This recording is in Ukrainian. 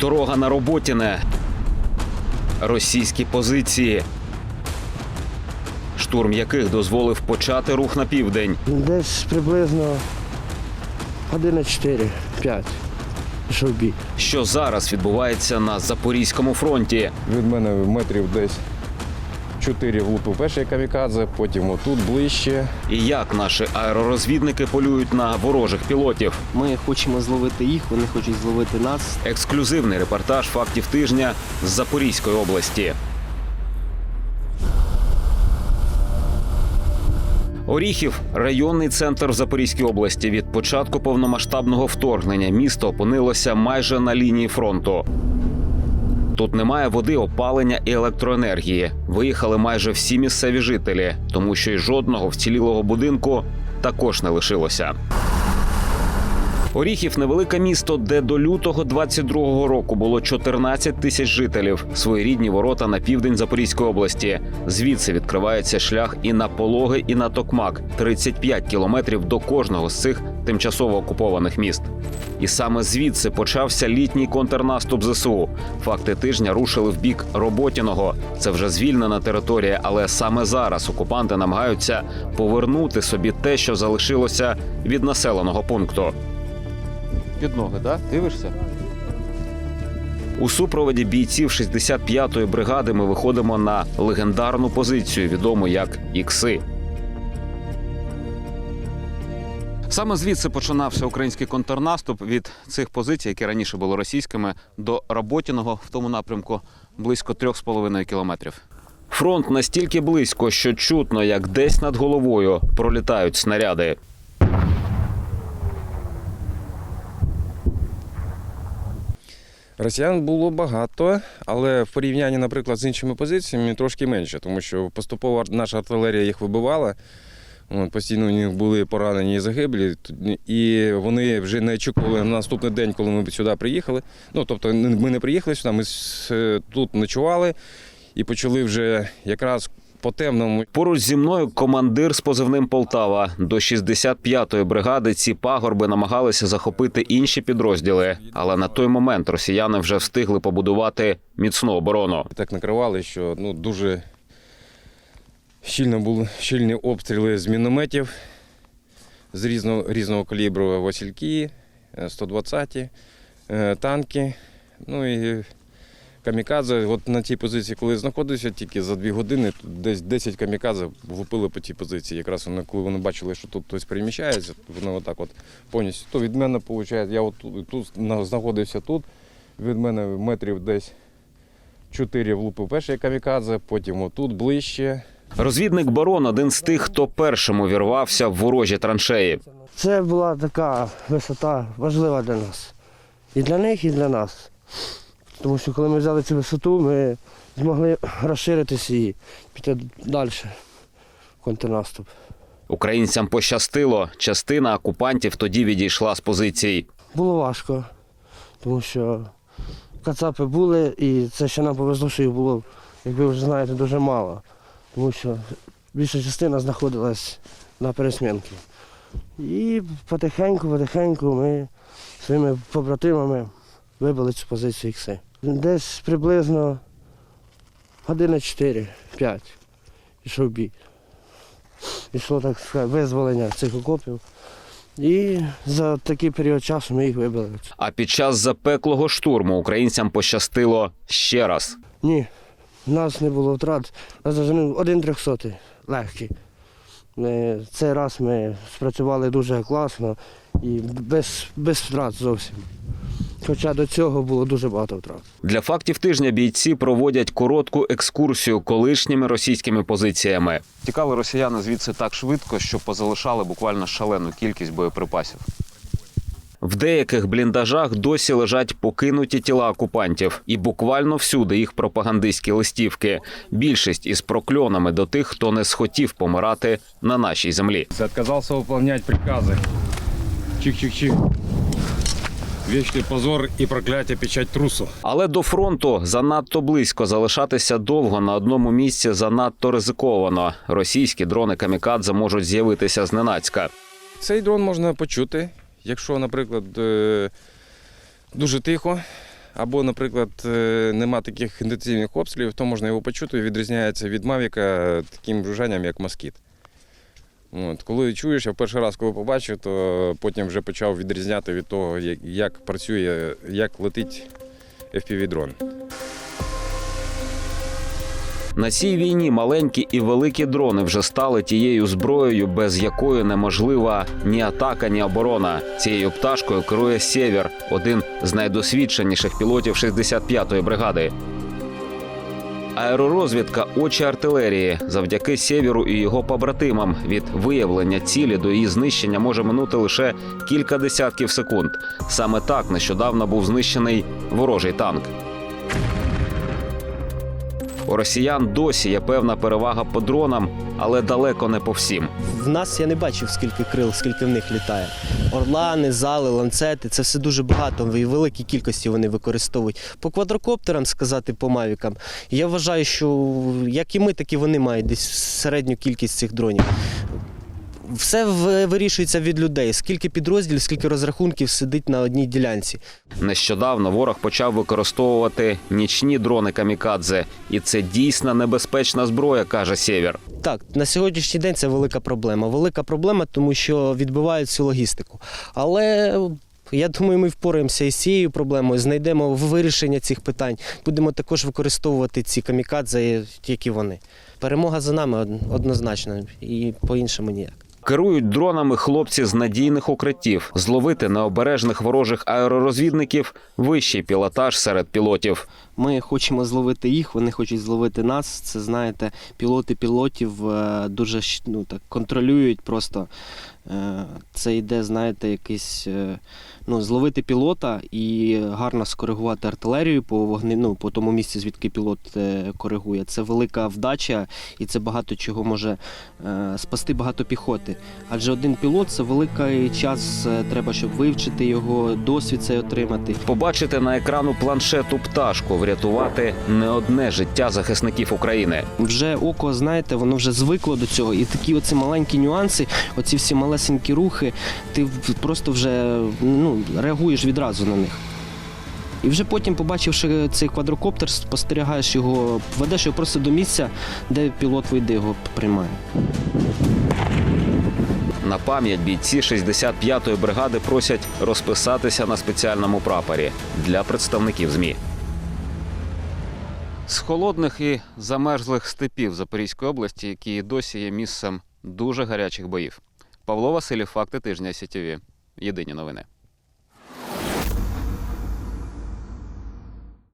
Дорога на Роботіне. Російські позиції. Штурм яких дозволив почати рух на південь. Десь приблизно година 4-5 пішов. Що зараз відбувається на Запорізькому фронті? Від мене метрів десь 4 влупив перший камікадзе, потім отут ближче. І як наші аеророзвідники полюють на ворожих пілотів? Ми хочемо зловити їх, вони хочуть зловити нас. Ексклюзивний репортаж фактів тижня з Запорізької області. Оріхів районний центр в Запорізькій області. Від початку повномасштабного вторгнення місто опинилося майже на лінії фронту. Тут немає води, опалення і електроенергії. Виїхали майже всі місцеві жителі, тому що й жодного вцілілого будинку також не лишилося. Оріхів невелике місто, де до лютого 22-го року було 14 тисяч жителів. Своєрідні ворота на південь Запорізької області. Звідси відкривається шлях і на пологи, і на токмак 35 кілометрів до кожного з цих тимчасово окупованих міст. І саме звідси почався літній контрнаступ ЗСУ. Факти тижня рушили в бік Роботіного. Це вже звільнена територія, але саме зараз окупанти намагаються повернути собі те, що залишилося від населеного пункту. Під ноги, да? Дивишся? У супроводі бійців 65-ї бригади ми виходимо на легендарну позицію, відому як Ікси. Саме звідси починався український контрнаступ від цих позицій, які раніше були російськими, до Роботіного в тому напрямку близько 3,5 кілометрів. Фронт настільки близько, що чутно, як десь над головою пролітають снаряди. Росіян було багато, але в порівнянні, наприклад, з іншими позиціями трошки менше, тому що поступово наша артилерія їх вибивала. Постійно у них були поранені і загиблі, і вони вже не очікували на наступний день, коли ми сюди приїхали. Ну, тобто, ми не приїхали сюди, ми тут ночували і почали вже якраз по темному Поруч зі мною командир з позивним Полтава. До 65-ї бригади ці пагорби намагалися захопити інші підрозділи, але на той момент росіяни вже встигли побудувати міцну оборону. так накривали, що ну, дуже щільно були щільні обстріли з мінометів з різного, різного калібру Васильки, е, 120 е, танки. Ну і камікадзе. От на тій позиції, коли я знаходився, тільки за дві години тут десь 10 камікадзе влупили по тій позиції. Якраз вони, коли вони бачили, що тут хтось переміщається, вони отак от повністю. То від мене, виходить, я от тут, тут знаходився тут, від мене метрів десь 4 влупив перший камікадзе, потім отут ближче. Розвідник барон один з тих, хто першим увірвався в ворожі траншеї. Це була така висота важлива для нас. І для них, і для нас. Тому що коли ми взяли цю висоту, ми змогли розширитися і піти далі в контрнаступ. Українцям пощастило. Частина окупантів тоді відійшла з позицій. Було важко, тому що кацапи були, і це ще нам повезло, що їх було, як ви вже знаєте, дуже мало. Тому що більша частина знаходилась на пересмінці. І потихеньку, потихеньку ми своїми побратимами вибили цю позицію ікси. Десь приблизно години 4-5 пішов бій. Пішло так сказати, визволення цих окопів. І за такий період часу ми їх вибили. А під час запеклого штурму українцям пощастило ще раз. Ні, в нас не було втрат. Нас навіть один трьохсотий легкий. Ми, цей раз ми спрацювали дуже класно і без, без втрат зовсім. Хоча до цього було дуже багато втрат. Для фактів тижня бійці проводять коротку екскурсію колишніми російськими позиціями. Тікали росіяни звідси так швидко, що позалишали буквально шалену кількість боєприпасів. В деяких бліндажах досі лежать покинуті тіла окупантів, і буквально всюди їх пропагандистські листівки. Більшість із прокльонами до тих, хто не схотів помирати на нашій землі. Отказался выполнять приказы. Чих-чих-чих. Вечный позор и проклятие печать трусу. Але до фронту занадто близько залишатися довго на одному місці занадто ризиковано. Російські дрони камікадзе можуть з'явитися зненацька. Цей дрон можна почути, якщо, наприклад, е, дуже тихо, або, наприклад, е, нема таких інтенсивних обстрілів, то можна його почути. Відрізняється від Мавіка таким жужжанням, як москіт. От, коли чуєш, я перший раз, коли побачив, то потім вже почав відрізняти від того, як, як працює, як летить FPV-дрон. На цій війні маленькі і великі дрони вже стали тією зброєю, без якої неможлива ні атака, ні оборона. Цією пташкою керує Сєвєр, один з найдосвідченіших пілотів 65-ї бригади. Аеророзвідка очі артилерії завдяки Сєвєру і його побратимам від виявлення цілі до її знищення може минути лише кілька десятків секунд. Саме так нещодавно був знищений ворожий танк. У росіян досі є певна перевага по дронам, але далеко не по всім. В нас я не бачив, скільки крил, скільки в них літає. Орлани, зали, ланцети це все дуже багато. В великій кількості вони використовують. По квадрокоптерам сказати, по мавікам. Я вважаю, що як і ми, так і вони мають десь середню кількість цих дронів. Все вирішується від людей. Скільки підрозділів, скільки розрахунків сидить на одній ділянці. Нещодавно ворог почав використовувати нічні дрони камікадзе, і це дійсно небезпечна зброя, каже Сєвєр. Так, на сьогоднішній день це велика проблема. Велика проблема, тому що відбивають всю логістику. Але я думаю, ми впораємося із цією проблемою, знайдемо вирішення цих питань. Будемо також використовувати ці камікадзе, як і вони. Перемога за нами однозначно, і по-іншому ніяк. Керують дронами хлопці з надійних укриттів. Зловити необережних ворожих аеророзвідників вищий пілотаж серед пілотів. Ми хочемо зловити їх, вони хочуть зловити нас. Це знаєте, пілоти пілотів е, дуже ну, так, контролюють просто. Е, Це йде, знаєте, якийсь е, ну, зловити пілота і гарно скоригувати артилерію по вогні, ну, по тому місці, звідки пілот е, коригує. Це велика вдача і це багато чого може спасти багато піхоти. Адже один пілот це великий час, треба, щоб вивчити його, досвід цей отримати. Побачити на екрану планшету пташку, врятувати не одне життя захисників України. вже око, знаєте, воно вже звикло до цього. І такі оці маленькі нюанси, оці всі малесенькі рухи, ти просто вже ну, реагуєш відразу на них. І вже потім, побачивши цей квадрокоптер, спостерігаєш його, ведеш його просто до місця, де пілот вийде його приймає. На пам'ять бійці 65-ї бригади просять розписатися на спеціальному прапорі для представників ЗМІ. З холодних і замерзлих степів Запорізької області, які досі є місцем дуже гарячих боїв. Павло Василів, факти тижня СІТВ. Єдині новини.